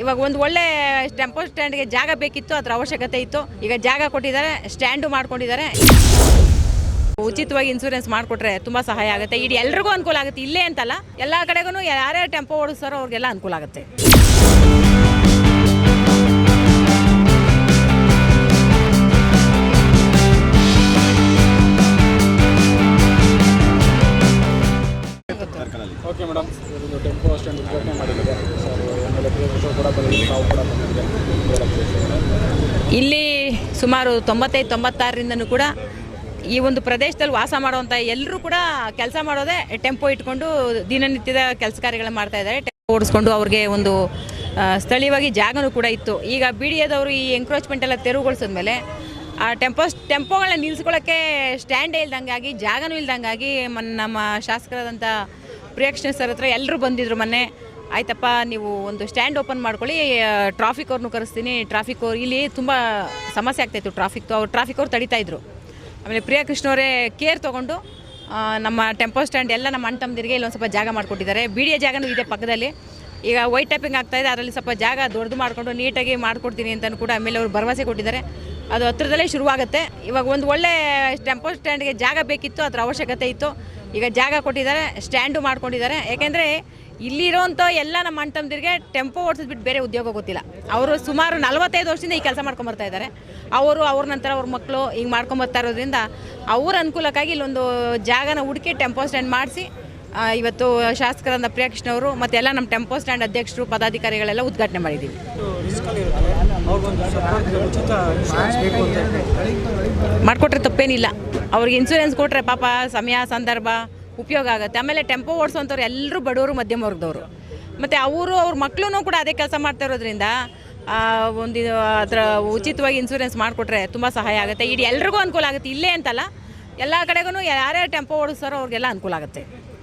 ಇವಾಗ ಒಂದು ಒಳ್ಳೆ ಟೆಂಪೋ ಸ್ಟ್ಯಾಂಡ್ಗೆ ಜಾಗ ಬೇಕಿತ್ತು, ಅದ್ರ ಅವಶ್ಯಕತೆ ಇತ್ತು. ಈಗ ಜಾಗ ಕೊಟ್ಟಿದ್ದಾರೆ ಸ್ಟ್ಯಾಂಡು ಮಾಡ್ಕೊಂಡಿದ್ದಾರೆ. ಉಚಿತವಾಗಿ ಇನ್ಸೂರೆನ್ಸ್ ಮಾಡಿಕೊಟ್ರೆ ತುಂಬ ಸಹಾಯ ಆಗುತ್ತೆ. ಇಡೀ ಎಲ್ರಿಗೂ ಅನುಕೂಲ ಆಗುತ್ತೆ. ಇಲ್ಲೇ ಅಂತಲ್ಲ, ಎಲ್ಲ ಕಡೆಗೂ ಯಾರ್ಯಾರು ಟೆಂಪೋ ಓಡಿಸ್ತಾರೋ ಅವ್ರಿಗೆಲ್ಲ ಅನುಕೂಲ ಆಗುತ್ತೆ. ಇಲ್ಲಿ ಸುಮಾರು ತೊಂಬತ್ತೈದು, ತೊಂಬತ್ತಾರರಿಂದನೂ ಕೂಡ ಈ ಒಂದು ಪ್ರದೇಶದಲ್ಲಿ ವಾಸ ಮಾಡುವಂಥ ಎಲ್ಲರೂ ಕೂಡ ಕೆಲಸ ಮಾಡೋದೇ ಟೆಂಪೋ ಇಟ್ಕೊಂಡು ದಿನನಿತ್ಯದ ಕೆಲಸ ಕಾರ್ಯಗಳನ್ನ ಮಾಡ್ತಾ ಇದ್ದಾರೆ. ಟೆಂಪೋ ಓಡಿಸ್ಕೊಂಡು ಅವ್ರಿಗೆ ಒಂದು ಸ್ಥಳೀಯವಾಗಿ ಜಾಗನೂ ಕೂಡ ಇತ್ತು. ಈಗ ಬಿ ಡಿ ಈ ಎಂಕ್ರೋಚ್ಮೆಂಟ್ ಎಲ್ಲ ತೆರವುಗೊಳಿಸಿದ್ಮೇಲೆ ಆ ಟೆಂಪೋ, ಟೆಂಪೋಗಳನ್ನ ನಿಲ್ಲಿಸ್ಕೊಳ್ಳೋಕ್ಕೆ ಸ್ಟ್ಯಾಂಡೇ ಇಲ್ದಂಗಾಗಿ, ಜಾಗನೂ ಇಲ್ದಂಗಾಗಿ ಮನ್ ನಮ್ಮ ಶಾಸಕರಾದಂಥ ಪ್ರಿಯಕ್ಷಣ ಸರ್ ಹತ್ರ ಎಲ್ಲರೂ ಬಂದಿದ್ರು ಮೊನ್ನೆ. ಆಯ್ತಪ್ಪ, ನೀವು ಒಂದು ಸ್ಟ್ಯಾಂಡ್ ಓಪನ್ ಮಾಡ್ಕೊಳ್ಳಿ. ಟ್ರಾಫಿಕ್ ಅವ್ರನ್ನೂ ಕರೆಸ್ತೀನಿ. ಟ್ರಾಫಿಕ್ ಅವ್ರು ಇಲ್ಲಿ ತುಂಬ ಸಮಸ್ಯೆ ಆಗ್ತಾಯಿತ್ತು ಟ್ರಾಫಿಕ್ ಅವ್ರು ಟ್ರಾಫಿಕ್ ಅವ್ರು ತಡಿತಾ ಇದ್ರು. ಆಮೇಲೆ ಪ್ರಿಯಾ ಅವರೇ ಕೇರ್ ತೊಗೊಂಡು ನಮ್ಮ ಟೆಂಪೋ ಸ್ಟ್ಯಾಂಡ್ ಎಲ್ಲ ನಮ್ಮ ಅಣ್ಣ ತಮ್ಮದಿರಿಗೆ ಇಲ್ಲೊಂದು ಸ್ವಲ್ಪ ಜಾಗ ಮಾಡಿಕೊಟ್ಟಿದ್ದಾರೆ. ಬಿ ಡಿ ಜಾಗನೂ ಇದೆ ಪಕ್ಕದಲ್ಲಿ. ಈಗ ವೈಟ್ ಟೈಪಿಂಗ್ ಆಗ್ತಾಯಿದೆ ಅದರಲ್ಲಿ ಸ್ವಲ್ಪ ಜಾಗ ದೊಡ್ಡದು ಮಾಡಿಕೊಂಡು ನೀಟಾಗಿ ಮಾಡಿಕೊಡ್ತೀನಿ ಅಂತಲೂ ಕೂಡ ಆಮೇಲೆ ಅವರು ಭರವಸೆ ಕೊಟ್ಟಿದ್ದಾರೆ. ಅದು ಹತ್ರದಲ್ಲೇ ಶುರುವಾಗುತ್ತೆ. ಇವಾಗ ಒಂದು ಒಳ್ಳೆ ಟೆಂಪೋ ಸ್ಟ್ಯಾಂಡ್ಗೆ ಜಾಗ ಬೇಕಿತ್ತು, ಅದರ ಅವಶ್ಯಕತೆ ಇತ್ತು. ಈಗ ಜಾಗ ಕೊಟ್ಟಿದ್ದಾರೆ ಸ್ಟ್ಯಾಂಡು ಮಾಡ್ಕೊಂಡಿದ್ದಾರೆ. ಯಾಕೆಂದರೆ ಇಲ್ಲಿರೋಂಥ ಎಲ್ಲ ನಮ್ಮ ಅಣ್ಣ ಟೆಂಪೋ ಓಡಿಸಿದ್ಬಿಟ್ಟು ಬೇರೆ ಉದ್ಯೋಗ ಗೊತ್ತಿಲ್ಲ. ಅವರು ಸುಮಾರು ನಲವತ್ತೈದು ವರ್ಷದಿಂದ ಈ ಕೆಲಸ ಮಾಡ್ಕೊಂಬರ್ತಾ ಇದ್ದಾರೆ ಅವರು, ಅವ್ರ ನಂತರ ಅವ್ರ ಮಕ್ಕಳು ಹಿಂಗೆ ಮಾಡ್ಕೊಂಬರ್ತಾ ಇರೋದ್ರಿಂದ ಅವ್ರ ಅನುಕೂಲಕ್ಕಾಗಿ ಇಲ್ಲೊಂದು ಜಾಗನ ಹುಡುಕಿ ಟೆಂಪೋ ಸ್ಟ್ಯಾಂಡ್ ಮಾಡಿಸಿ ಇವತ್ತು ಶಾಸಕರಾದ ಪ್ರಿಯಕೃಷ್ಣ ಅವರು ಮತ್ತೆ ಎಲ್ಲ ನಮ್ಮ ಟೆಂಪೋ ಸ್ಟ್ಯಾಂಡ್ ಅಧ್ಯಕ್ಷರು, ಪದಾಧಿಕಾರಿಗಳೆಲ್ಲ ಉದ್ಘಾಟನೆ ಮಾಡಿದ್ದೀವಿ. ಮಾಡಿಕೊಟ್ರೆ ತಪ್ಪೇನಿಲ್ಲ. ಅವ್ರಿಗೆ ಇನ್ಸೂರೆನ್ಸ್ ಕೊಟ್ಟರೆ ಪಾಪ ಸಮಯ, ಸಂದರ್ಭ ಉಪಯೋಗ ಆಗುತ್ತೆ. ಆಮೇಲೆ ಟೆಂಪೋ ಓಡಿಸೋಂಥವ್ರು ಎಲ್ಲರೂ ಬಡವರು, ಮಧ್ಯಮ ವರ್ಗದವರು. ಮತ್ತು ಅವರು, ಅವ್ರ ಮಕ್ಕಳು ಕೂಡ ಅದೇ ಕೆಲಸ ಮಾಡ್ತಾ ಇರೋದ್ರಿಂದ ಒಂದು ಅದರ ಉಚಿತವಾಗಿ ಇನ್ಸೂರೆನ್ಸ್ ಮಾಡಿಕೊಟ್ರೆ ತುಂಬ ಸಹಾಯ ಆಗುತ್ತೆ. ಇಡೀ ಎಲ್ರಿಗೂ ಅನುಕೂಲ ಆಗುತ್ತೆ. ಇಲ್ಲೇ ಅಂತಲ್ಲ, ಎಲ್ಲ ಕಡೆಗೂ ಯಾರ್ಯಾರು ಟೆಂಪೋ ಓಡಿಸ್ತಾರೋ ಅವ್ರಿಗೆಲ್ಲ ಅನುಕೂಲ ಆಗುತ್ತೆ.